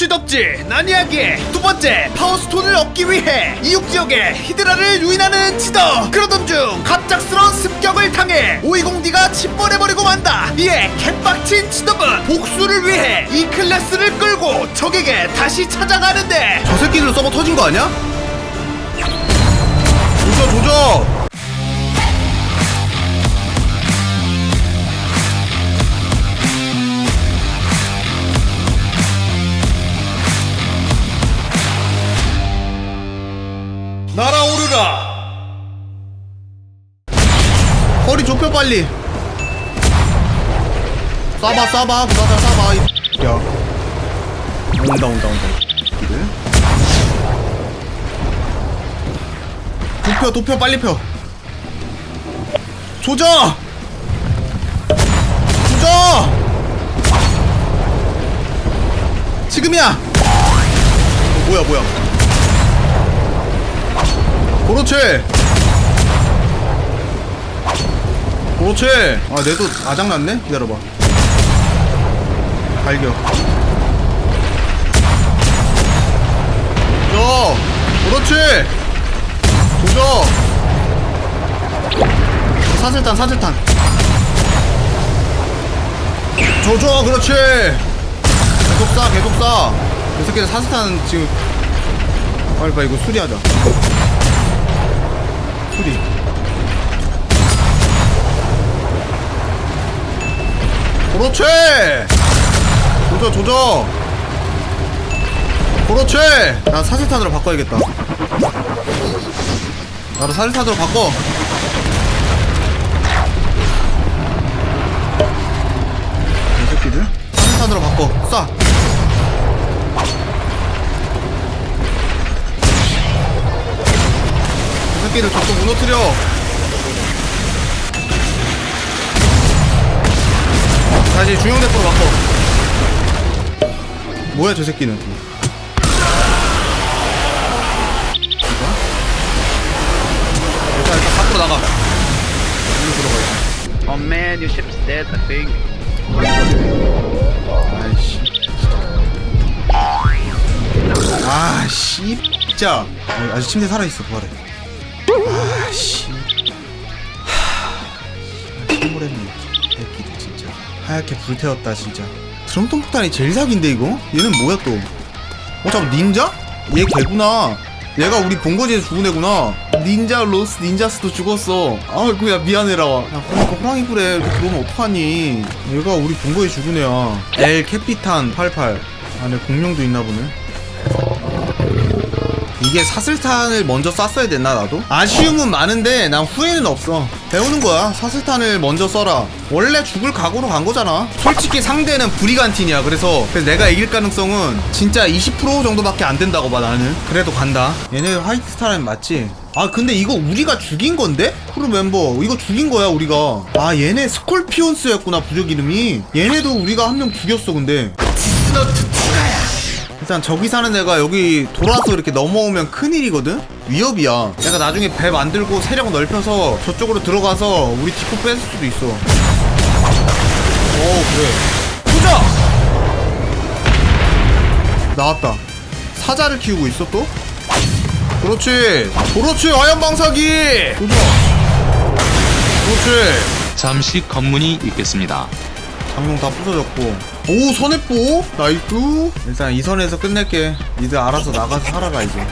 쥐덥지 난이하게 두 번째 파워스톤을 얻기 위해 이육 지역에 히드라를 유인하는 지더 그러던 중 갑작스런 습격을 당해 520D가 침몰해버리고 만다. 이에 개빡친 지더은 복수를 위해 이 클래스를 끌고 적에게 다시 찾아가는데 저 새끼들 서버 터진 거 아니야? 조져 조져 좁혀 빨리. 쏴봐 쏴봐. 부사다 쏴봐. 이 야. 온다 온다 온다. 이들. 도펴 도펴 빨리 펴. 조져! 조져! 지금이야! 어, 뭐야 뭐야. 그렇지 그렇지. 아 내도 아작났네? 기다려봐. 발격 저 그렇지! 조져! 사슬탄 사슬탄. 조져 그렇지! 계속 쏴 계속 쏴 이 새끼들 사슬탄 지금. 빨리 빨리 이거 수리하자. 수리 그렇지. 조져 조져. 그렇지. 나 사슬탄으로 바꿔야겠다. 나도 사슬탄으로 바꿔. 이 새끼들. 사슬탄으로 바꿔. 쏴이 새끼들 자꾸 무너뜨려 다시 중형 대포로 바꿔 뭐야 저 새끼는. 일단 일단 밖으로 나가. 일로 들어가 Oh man, your ship's dead, I think. 아이씨. 아 씨 진짜. 아, 아직 침대 살아있어 부활해. 아씨. 침몰했네 새끼들 진짜 하얗게 불태웠다 진짜. 드럼통 폭탄이 제일 사기인데 이거? 얘는 뭐야 또? 어, 잠깐 닌자? 얘 개구나. 얘가 우리 본거지에서 죽은 애구나. 닌자 로스 닌자스도 죽었어. 아이고 야 미안해라. 야 그러니까 호랑이 굴에 이렇게 들어오면 어떡하니? 얘가 우리 본거에 죽은 애야. 엘 캐피탄 88 안에 공룡도 있나 보네. 이게 사슬탄을 먼저 쐈어야 됐나 나도? 아쉬움은 많은데 난 후회는 없어 배우는 거야. 사슬탄을 먼저 써라. 원래 죽을 각오로 간 거잖아. 솔직히 상대는 브리간틴이야. 그래서, 그래서 내가 이길 가능성은 진짜 20% 정도밖에 안 된다고 봐 나는. 그래도 간다. 얘네 화이트 스타라면 맞지? 아 근데 이거 우리가 죽인 건데? 크루 멤버 이거 죽인 거야 우리가. 아 얘네 스콜피온스였구나 부적 이름이. 얘네도 우리가 한 명 죽였어 근데 일단 저기 사는 애가 여기 돌아서 이렇게 넘어오면 큰일이거든? 위협이야. 내가 나중에 배 만들고 세력 넓혀서 저쪽으로 들어가서 우리 디코 뺏을 수도 있어. 오 그래. 부자! 나왔다. 사자를 키우고 있어 또? 그렇지. 그렇지 아연방사기! 보자. 그렇지. 잠시 검문이 있겠습니다. 장롱 다 부서졌고. 오 선해뽀 나이스! 일단 이 선에서 끝낼게. 니들 알아서 나가서 살아라 이제.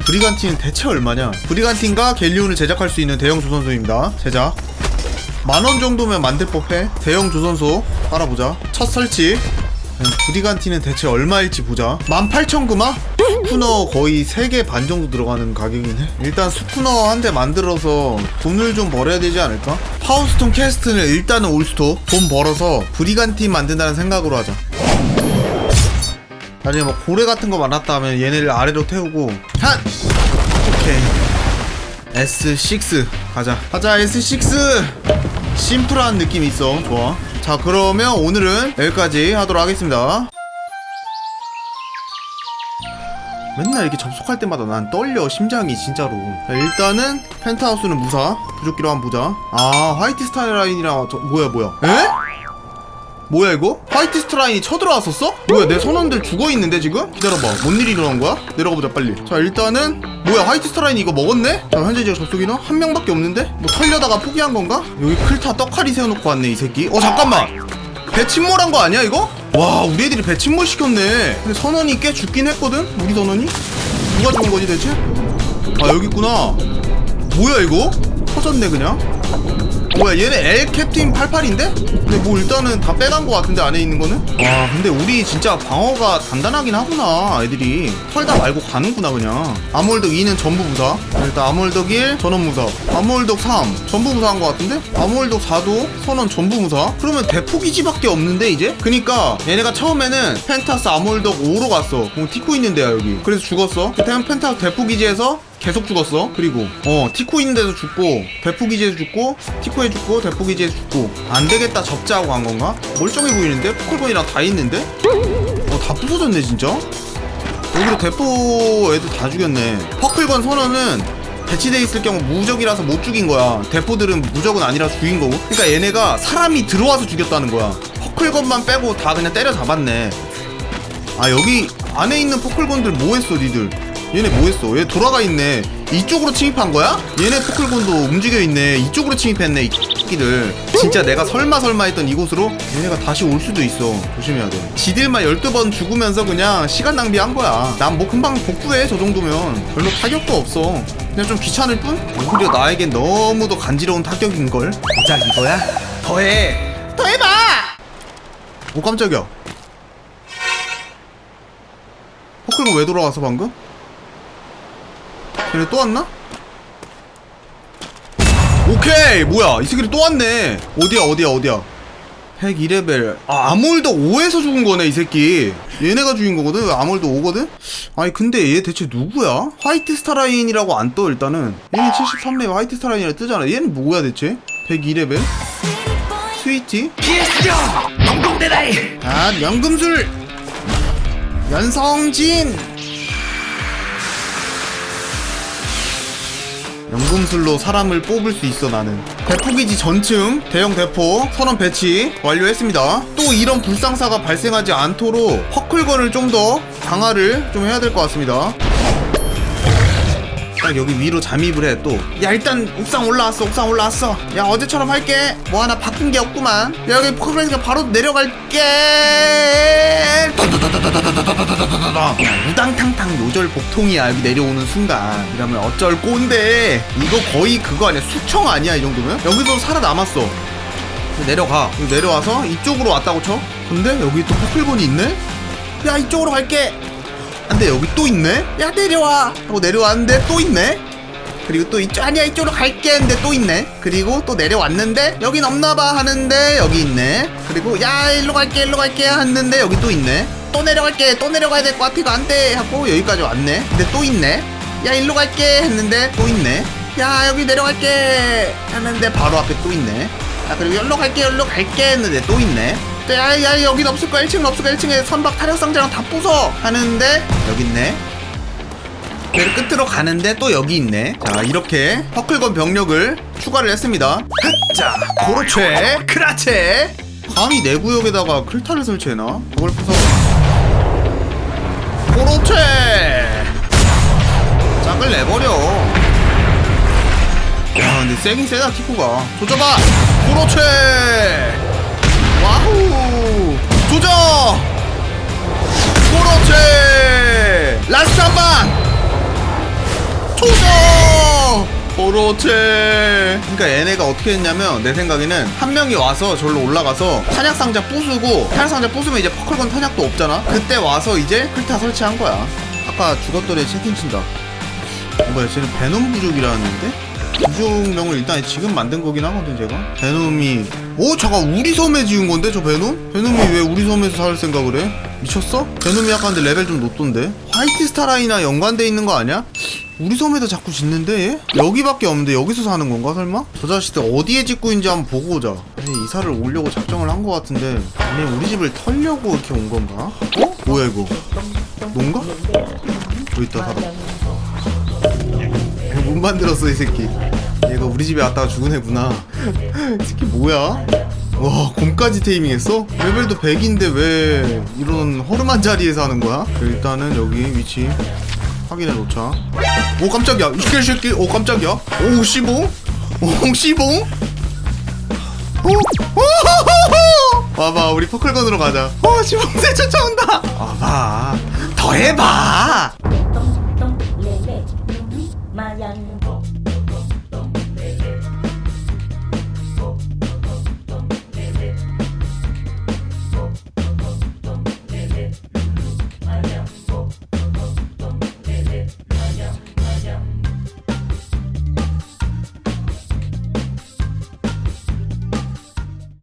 브리간틴은 대체 얼마냐? 브리간틴과 갤리온을 제작할 수 있는 대형 조선소입니다. 제작. 만원 정도면 만들 법해. 대형 조선소 깔아보자. 첫 설치. 음, 브리간틴은 대체 얼마일지 보자. 18,000 금화? 스쿠너 거의 3개 반 정도 들어가는 가격이네. 일단 스쿠너 한 대 만들어서 돈을 좀 벌어야 되지 않을까? 파우스톤 캐스트는 일단은 올스토 돈 벌어서 브리간틴 만든다는 생각으로 하자. 나중에 뭐 고래 같은 거 많았다 하면 얘네를 아래로 태우고. 한! 오케이. S6 가자. 가자 S6 심플한 느낌이 있어. 좋아. 자 그러면 오늘은 여기까지 하도록 하겠습니다 맨날 이렇게 접속할 때마다 난 떨려 심장이 진짜로 자, 일단은 펜트하우스는 무사 부족기로 한번 보자 아 화이트 스타일 라인이랑 저, 뭐야 뭐야 에? 뭐야 이거? 화이트 스트라인이 쳐들어왔었어? 뭐야 내 선원들 죽어있는데 지금? 기다려봐 뭔 일이 일어난 거야? 내려가보자 빨리 자 일단은 뭐야 화이트 스트라인이 이거 먹었네? 자 현재 지금 접속인어 한 명밖에 없는데? 뭐 털려다가 포기한 건가? 여기 클타 떡하리 세워놓고 왔네 이 새끼 어 잠깐만 배 침몰한 거 아니야 이거? 와 우리 애들이 배 침몰 시켰네 근데 선원이 꽤 죽긴 했거든? 우리 선원이? 누가 죽은 거지 대체? 아 여기 있구나 뭐야 이거? 터졌네 그냥 뭐야 얘네 L 캡틴 88인데? 근데 뭐 일단은 다 빼간 거 같은데 안에 있는 거는? 와 근데 우리 진짜 방어가 단단하긴 하구나 애들이 털 다 말고 가는구나 그냥 암홀덕 2는 전부 무사 일단 암홀덕 1 전원 무사 암홀덕 3 전부 무사한 거 같은데? 암홀덕 4도 선원 전부 무사 그러면 대포기지밖에 없는데 이제? 그니까 얘네가 처음에는 펜타스 암홀덕 5로 갔어 어, 티코 있는 데야 여기 그래서 죽었어 그다음 펜타스 대포기지에서 계속 죽었어. 그리고 어 티코 있는 데서 죽고 대포 기지에서 죽고 티코에 죽고 대포 기지에서 죽고 안 되겠다 접자하고 간 건가? 멀쩡해 보이는데 포클건이랑 다 있는데? 어 다 부서졌네 진짜. 여기로 대포 애들 다 죽였네. 퍼클건 선언은 배치돼 있을 경우 무적이라서 못 죽인 거야. 대포들은 무적은 아니라 죽인 거고. 그러니까 얘네가 사람이 들어와서 죽였다는 거야. 퍼클건만 빼고 다 그냥 때려 잡았네. 아 여기 안에 있는 포클건들 뭐했어 니들 얘네 뭐했어? 얘 돌아가 있네. 이쪽으로 침입한 거야? 얘네 포클건도 움직여 있네. 이쪽으로 침입했네 이 끼들. 진짜 내가 설마 설마 했던 이곳으로 얘네가 다시 올 수도 있어. 조심해야 돼. 지들만 12번 죽으면서 그냥 시간 낭비한 거야. 난 뭐 금방 복구해 저 정도면. 별로 타격도 없어. 그냥 좀 귀찮을 뿐? 오히려 나에겐 너무도 간지러운 타격인걸. 자 이거야? 더해. 더 해봐! 오 깜짝이야. 포클건 왜 돌아왔어 방금? 쟤네 또 왔나? 오케이 뭐야 이 새끼들 또 왔네 어디야 어디야 어디야 102레벨 아 아몰더 5에서 죽은 거네 이 새끼 얘네가 죽인 거거든 왜 아몰더 5거든? 아니 근데 얘 대체 누구야? 화이트 스타라인이라고 안 떠 일단은 얘는 73레벨 화이트 스타라인이라 뜨잖아 얘는 뭐야 대체? 102레벨? 스위티? 공공대다이 아 연금술 연성진 연금술로 사람을 뽑을 수 있어 나는. 대포기지 전층 대형 대포 선원 배치 완료했습니다. 또 이런 불상사가 발생하지 않도록 퍼클건을 좀 더 강화를 좀 해야 될 것 같습니다 딱 여기 위로 잠입을 해 또 야 일단 옥상 올라왔어 옥상 올라왔어. 야 어제처럼 할게. 뭐 하나 바꾼 게 없구만. 야 여기 포크레스가 바로 내려갈게. 그냥 우당탕탕 노절 복통이야 여기 내려오는 순간 이러면 어쩔 꼰데 이거 거의 그거 아니야 숙청 아니야 이 정도면 여기서 살아남았어 내려가 내려와서 이쪽으로 왔다고 쳐 근데 여기 또 포클본이 있네 야 이쪽으로 갈게. 안돼 여기 또 있네? 야 내려와. 하고 내려왔는데 또 있네? 그리고 또 이쪽 아니야 이쪽으로 갈게 했는데 또 있네? 그리고 또 내려왔는데 여긴 없나봐 하는데 여기 있네. 그리고 야 일로 갈게 일로 갈게 했는데 여기 또 있네. 또 내려갈게 또 내려가야 될 것 같아 이거 안돼. 하고 여기까지 왔네. 근데 또 있네. 야 일로 갈게 했는데 또 있네. 야 여기 내려갈게 하는데 바로 앞에 또 있네. 야 그리고 여기로 갈게 여기로 갈게 했는데 또 있네 야, 야 여긴 없을 거야. 1층은 없을 거야. 1층에 선박 타력 상자랑 다 부숴. 하는데 여기 있네. 그리고 끝으로 가는데 또 여기 있네. 자 이렇게 퍼클건 병력을 추가를 했습니다. 자 고로체 크라체 감히 내 구역에다가 클타를 설치해놔? 그걸 부숴. 고로체 짝을 내버려. 야 근데 세긴 세다 티코가. 조져봐! 고로체 와우! 조져 고로체! 라스트 한방! 조져 그렇지 그러니까 얘네가 어떻게 했냐면 내 생각에는 한 명이 와서 절로 올라가서 탄약 상자 부수고 탄약 상자 부수면 이제 퍼클건 탄약도 없잖아? 그때 와서 이제 클타 설치한 거야. 아까 죽었던 애 채팅 친다. 어, 뭐야 쟤는 베놈 부족이라는데? 부족명을 일단 지금 만든 거긴 하거든 제가 베놈이 오 잠깐 우리 섬에 지은 건데 저 베놈? 베놈이 왜 우리 섬에서 살 생각을 해? 미쳤어? 베놈이 약간 근데 레벨 좀 높던데? 화이트 스타라이나 연관돼 있는 거 아니야? 우리 섬에다 자꾸 짓는데 얘? 여기밖에 없는데 여기서 사는 건가 설마? 저 자식들 어디에 짓고 있는지 한번 보고 오자 에이, 이사를 오려고 작정을 한 거 같은데 얘네 우리 집을 털려고 이렇게 온 건가? 어? 뭐야 이거? 농가? 여기 있다 사람 못 만들었어 이 새끼. 얘가 우리 집에 왔다가 죽은 애구나. 이 새끼 뭐야? 와 곰까지 테이밍했어? 레벨도 100인데 왜 이런 허름한 자리에서 하는 거야? 일단은 여기 위치 확인해 놓자. 오 깜짝이야. 이 새끼 새끼. 오 깜짝이야. 오 씨봉? 오 씨봉? 오 오호호호 와봐 우리 퍼클건으로 가자. 오 씨봉새 쫓아온다. 와봐. 더 해봐